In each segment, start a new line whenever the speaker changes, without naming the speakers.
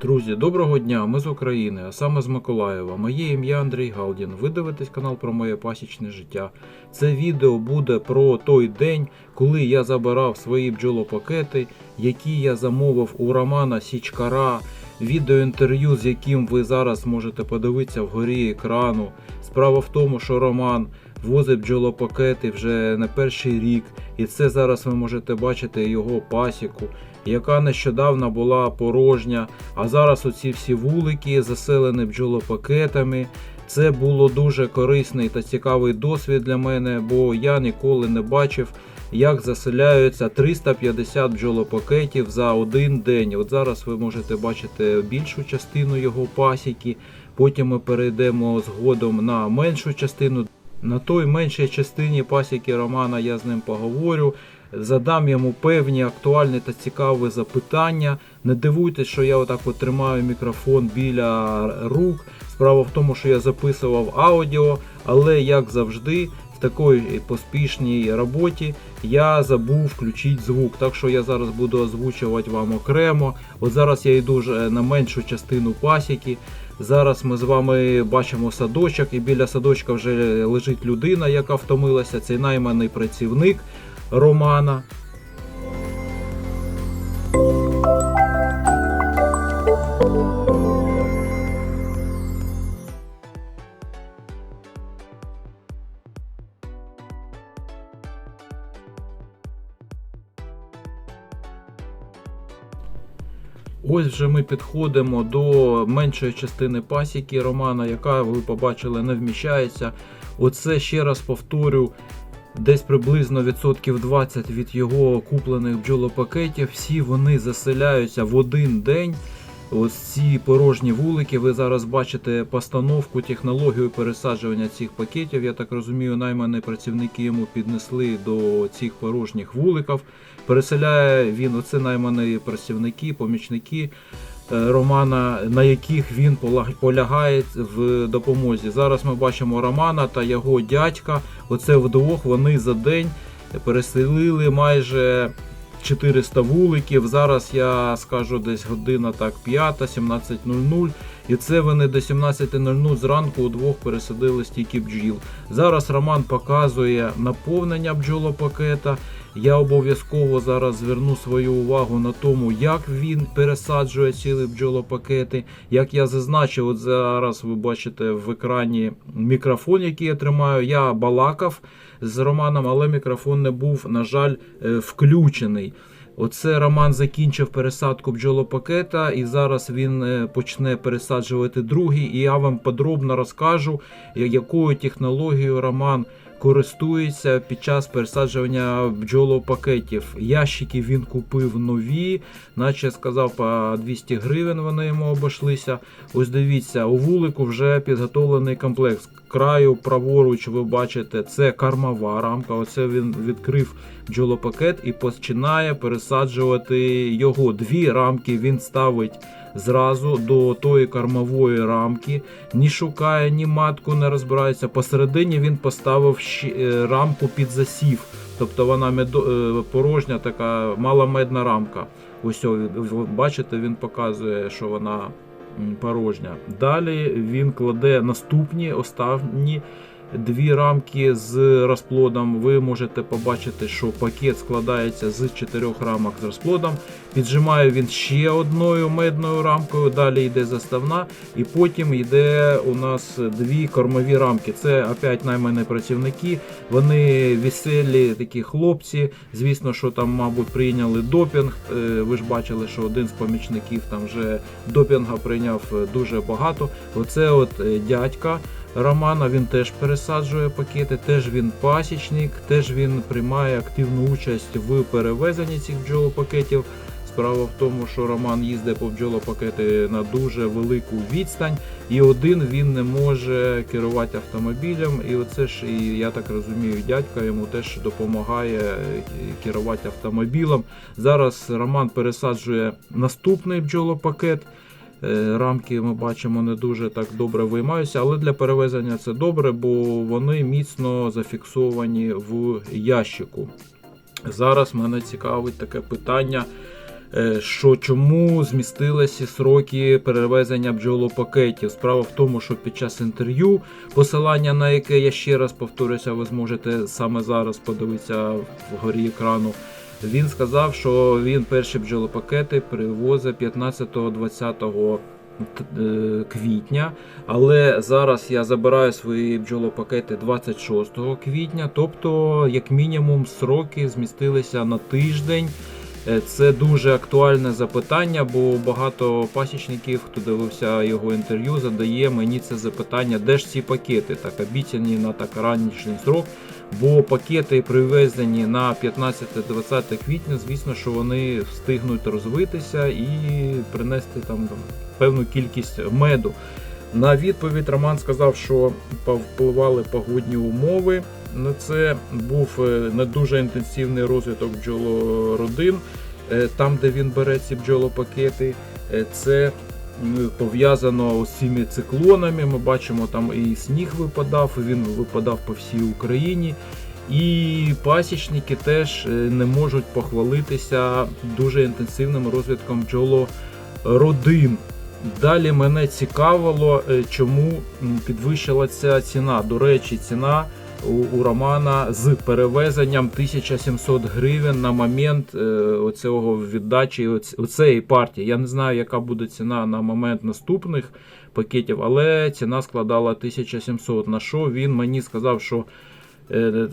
Друзі, доброго дня! Ми з України, а саме з Миколаєва. Моє ім'я Андрій Галдін. Ви дивитесь канал про моє пасічне життя. Це відео буде про той день, коли я забирав свої бджолопакети, які я замовив у Романа Січкара. Відеоінтерв'ю, з яким ви зараз можете подивитися вгорі екрану. Справа в тому, що Роман возить бджолопакети вже не перший рік, і це зараз ви можете бачити його пасіку, яка нещодавно була порожня. А зараз оці всі вулики заселені бджолопакетами. Це було дуже корисний та цікавий досвід для мене, бо я ніколи не бачив, як заселяються 350 бджолопакетів за один день. От зараз ви можете бачити більшу частину його пасіки. Потім ми перейдемо згодом на меншу частину. На той меншій частині пасіки Романа я з ним поговорю. Задам йому певні актуальні та цікаві запитання. Не дивуйтесь, що я отак от тримаю мікрофон біля рук. Справа в тому, що я записував аудіо, але як завжди, в такій поспішній роботі я забув включити звук. Так що я зараз буду озвучувати вам окремо. От зараз я йду вже на меншу частину пасіки. Зараз ми з вами бачимо садочок, і біля садочка вже лежить людина, яка втомилася. Це найманий працівник Романа. Ось вже ми підходимо до меншої частини пасіки Романа, яка ви побачили не вміщається. Оце ще раз повторю. Десь приблизно відсотків 20 від його куплених бджолопакетів. Всі вони заселяються в один день. Ось ці порожні вулики. Ви зараз бачите постановку, технологію пересаджування цих пакетів. Я так розумію, наймані працівники йому піднесли до цих порожніх вуликів. Переселяє він оце наймані працівники, помічники Романа, на яких він полягає в допомозі. Зараз ми бачимо Романа та його дядька. Оце вдвох вони за день переселили майже 400 вуликів. Зараз я скажу десь година так 5, 17.00. І це вони до 17.00 зранку удвох пересадили стільки бджіл. Зараз Роман показує наповнення бджолопакета. Я обов'язково зараз зверну свою увагу на тому, як він пересаджує цілі бджолопакети. Як я зазначив, от зараз ви бачите в екрані мікрофон, який я тримаю. Я балакав з Романом, але мікрофон не був, на жаль, е, включений. Оце Роман закінчив пересадку бджолопакета, і зараз він е, почне пересаджувати другий. І я вам подробно розкажу, якою технологією Роман користується під час пересаджування бджолопакетів. Ящики він купив нові, наче сказав, по 200 гривень вони йому обійшлися. Ось дивіться, у вулику вже підготовлений комплект. З краю праворуч ви бачите, це кормова рамка. Оце він відкрив бджолопакет і починає пересаджувати його. Дві рамки він ставить зразу до тої кормової рамки. Ні шукає, ні матку не розбирається. Посередині він поставив е, рамку під засів. Тобто вона е, порожня, така маломедна рамка. Ось бачите, він показує, що вона порожня. Далі він кладе наступні останні дві рамки з розплодом. Ви можете побачити, що пакет складається з чотирьох рамок з розплодом. Піджимає він ще одною медною рамкою, далі йде заставна, і потім йде у нас дві кормові рамки. Це опять наймані працівники. Вони веселі такі хлопці. Звісно, що там, мабуть, прийняли допінг. Е, Ви ж бачили, що один з помічників там вже допінга прийняв е, дуже багато. Оце от е, дядька. Романа він теж пересаджує пакети, теж він пасічник, теж він приймає активну участь в перевезенні цих бджолопакетів. Справа в тому, що Роман їздить по бджолопакети на дуже велику відстань, і один він не може керувати автомобілем. І оце ж, і я так розумію, дядька йому теж допомагає е, керувати автомобілем. Зараз Роман пересаджує наступний бджолопакет. Е, Рамки ми бачимо не дуже так добре виймаються, але для перевезення це добре, бо вони міцно зафіксовані в ящику. Зараз мене цікавить таке питання. е, що чому змістилися сроки перевезення бджолопакетів. Справа в тому, що під час інтерв'ю, посилання на яке я ще раз повторюся, ви зможете саме зараз подивитися вгорі екрану. Він сказав, що він перші бджолопакети привозить 15-20 е, квітня, але зараз я забираю свої бджолопакети 26 квітня, тобто, як мінімум, сроки змістилися на тиждень. Е, Це дуже актуальне запитання, бо багато пасічників, хто дивився його інтерв'ю, задає мені це запитання, де ж ці пакети, так обіцяні на так ранішній срок. Бо пакети привезені на 15-20 квітня, звісно, що вони встигнуть розвитися і принести там, певну кількість меду. На відповідь Роман сказав, що повпливали погодні умови. На це був е, не дуже інтенсивний розвиток бджолородин, е, там, де він бере ці бджолопакети. Е, Це пов'язано з цими циклонами. Ми бачимо, там і сніг випадав, і він випадав по всій Україні. І пасічники теж е, не можуть похвалитися дуже інтенсивним розвитком бджолородин. Далі мене цікавило, е, чому підвищилася ціна. До речі, ціна у, у Романа з перевезенням 1700 гривень на момент е, оцього віддачі оц- оцеї партії. Я не знаю, яка буде ціна на момент наступних пакетів, але ціна складала 1700. На що він мені сказав, що е,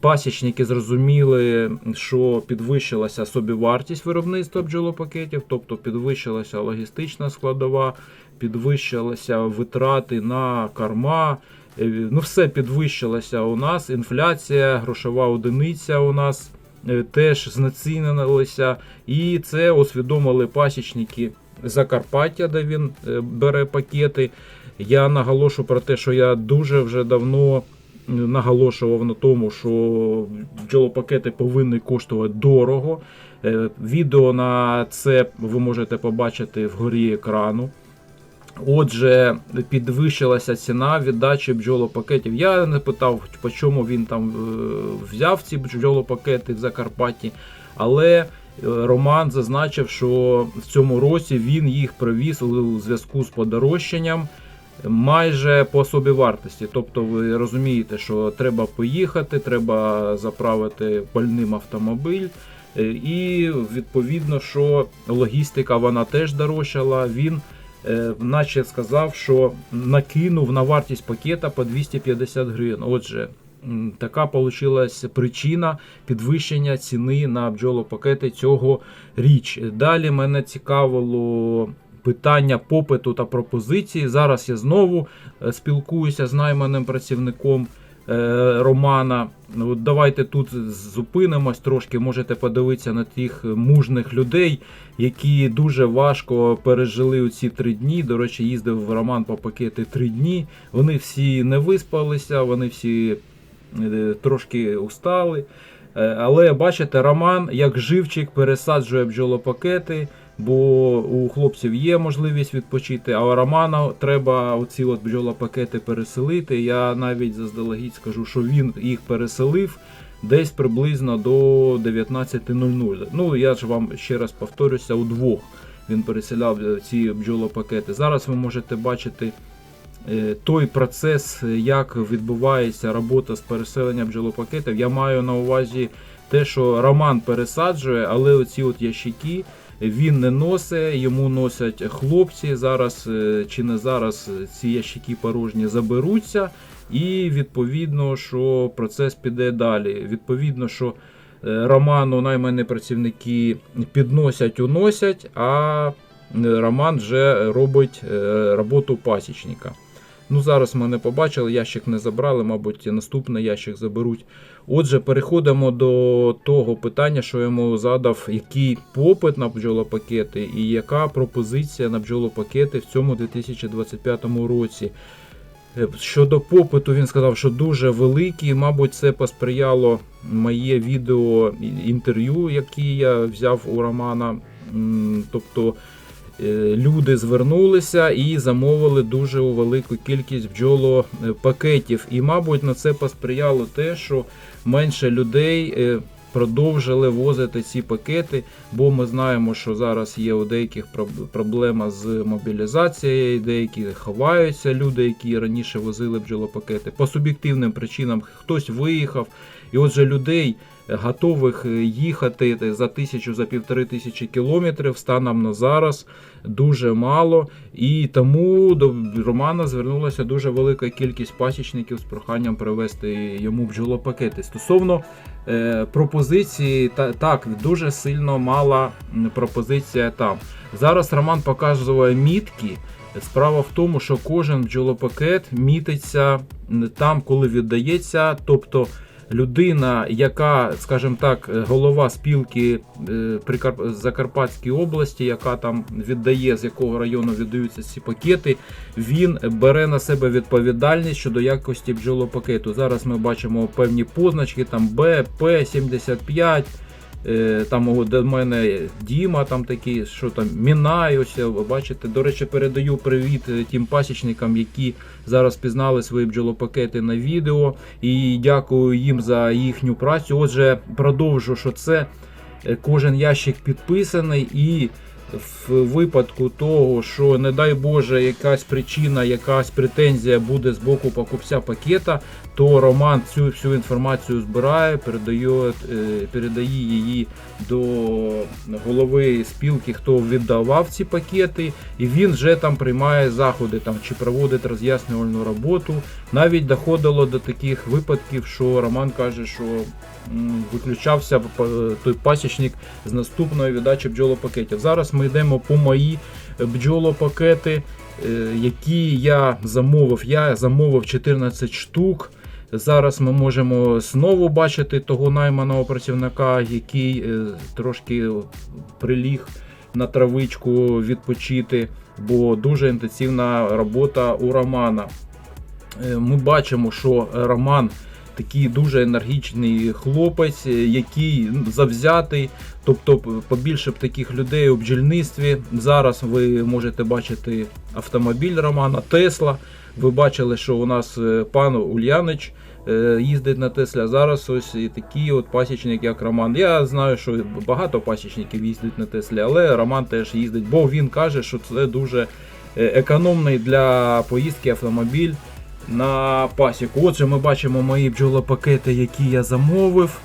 пасічники зрозуміли, що підвищилася собівартість виробництва бджолопакетів, тобто підвищилася логістична складова, підвищилися витрати на корма. Е, Ну, все підвищилося у нас. Інфляція, грошова одиниця у нас е, теж знецінилися. І це усвідомили пасічники Закарпаття, де він е, бере пакети. Я наголошу про те, що я дуже вже давно наголошував на тому, що бджолопакети повинні коштувати дорого. Відео на це ви можете побачити вгорі екрану. Отже, підвищилася ціна віддачі бджолопакетів. Я не питав, по чому він там е, взяв ці бджолопакети в Закарпатті, але е, Роман зазначив, що в цьому році він їх привіз у зв'язку з подорожчанням майже по собівартості. Тобто, ви розумієте, що треба поїхати, треба заправити пальним автомобіль. Е, І відповідно, що логістика вона теж дорожчала. Він наче сказав, що накинув на вартість пакета по 250 гривень. Отже, така вийшла причина підвищення ціни на бджолопакети цього річ. Далі мене цікавило питання попиту та пропозиції. Зараз я знову е, спілкуюся з найманим працівником. Е, Романа, Ну, от давайте тут зупинимось трошки. Можете подивитися на тих мужних людей, які дуже важко пережили ці три дні. До речі, їздив в Роман по пакети три дні. Вони всі не виспалися, вони всі е, трошки устали. Е, Але бачите, Роман як живчик пересаджує бджолопакети, бо у хлопців є можливість відпочити, а у Романа треба оці от бджолопакети переселити. Я навіть заздалегідь скажу, що він їх переселив десь приблизно до 19.00. Ну, я ж вам ще раз повторюся, удвох він переселяв ці бджолопакети. Зараз ви можете бачити е, той процес, як відбувається робота з переселенням бджолопакетів. Я маю на увазі те, що Роман пересаджує, але оці от ящики він не носить, йому носять хлопці. Зараз е, чи не зараз е, ці ящики порожні заберуться, і відповідно, що процес піде далі. Відповідно, що е, Роману наймані працівники підносять, уносять, а Роман вже робить роботу пасічника. Ну, зараз не побачили, ящик не забрали, мабуть, наступний ящик заберуть. Отже, переходимо до того питання, що я йому задав, який попит на бджолопакети і яка пропозиція на бджолопакети в цьому 2025 році. Е, Щодо попиту, він сказав, що дуже великий. Мабуть, це посприяло моє відео інтерв'ю, яке я взяв у Романа. Тобто люди звернулися і замовили дуже велику кількість бджолопакетів. І, мабуть, на це посприяло те, що менше людей е, продовжили возити ці пакети, бо ми знаємо, що зараз є у деяких проблема з мобілізацією, деякі ховаються люди, які раніше возили бджолопакети. По суб'єктивним причинам хтось виїхав, і отже людей. Готових їхати за тисячу за півтори тисячі кілометрів станом на зараз дуже мало, і тому до Романа звернулася дуже велика кількість пасічників з проханням привезти йому бджолопакети. Стосовно е, пропозиції, та, так, дуже сильно мала пропозиція там. Зараз Роман показує мітки. Справа в тому, що кожен бджолопакет мітиться там, коли віддається. Тобто людина, яка, скажімо так, голова спілки е, Закарпатській області, яка там віддає, з якого району віддаються ці пакети, він бере на себе відповідальність щодо якості бджолопакету. Зараз ми бачимо певні позначки, там Б, П, 75. Е, Там до мене Діма, там такий, що там мінаюся. бачите. До речі, передаю привіт е, тим пасічникам, які зараз пізнали свої бджолопакети на відео. І дякую їм за їхню працю. Отже, продовжу, що це е, кожен ящик підписаний і. В випадку того, що не дай Боже, якась причина, якась претензія буде з боку покупця пакета, то Роман цю всю інформацію збирає, передає, е, передає її до голови спілки, хто віддавав ці пакети, і він вже там приймає заходи там чи проводить роз'яснювальну роботу. Навіть доходило до таких випадків, що Роман каже, що виключався той пасічник з наступної віддачі бджолопакетів. Зараз ми йдемо по мої бджолопакети, е, які я замовив. Я замовив 14 штук. Зараз ми можемо знову бачити того найманого працівника, який е, трошки приліг на травичку відпочити, бо дуже інтенсивна робота у Романа. Е, Ми бачимо, що Роман такий дуже енергічний хлопець, який завзятий. Тобто побільше б таких людей у бджільництві. Зараз ви можете бачити автомобіль Романа Тесла. Ви бачили, що у нас е, пан Ульянич е, їздить на Теслі. а Зараз ось і такий от пасічник, як Роман. Я знаю, що багато пасічників їздять на Теслі, але Роман теж їздить, бо він каже, що це дуже е, економний для поїздки автомобіль на пасіку. Отже, ми бачимо мої бджолопакети, які я замовив.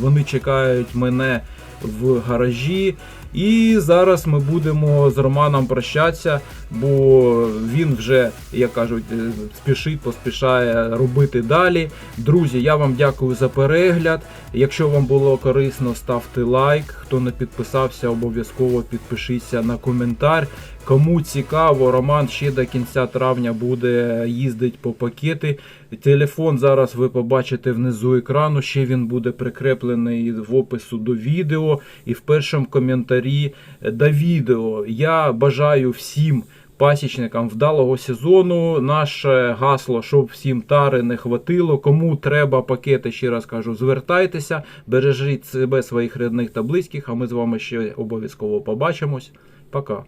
Вони чекають мене в гаражі. І зараз ми будемо з Романом прощатися, бо він вже, як кажуть, е, спішить, поспішає робити далі. Друзі, я вам дякую за перегляд. Якщо вам було корисно, ставте лайк. Хто не підписався, обов'язково підпишіться на коментар. Кому цікаво, Роман ще до кінця травня буде їздити по пакети. Телефон зараз ви побачите внизу екрану. Ще він буде прикреплений в опису до відео і в першому коментарі до відео. Я бажаю всім. Пасічникам вдалого сезону наше гасло, щоб всім тари не хватило. Кому треба пакети, ще раз кажу, звертайтеся, бережіть себе, своїх рідних та близьких. А ми з вами ще обов'язково побачимось. Пока.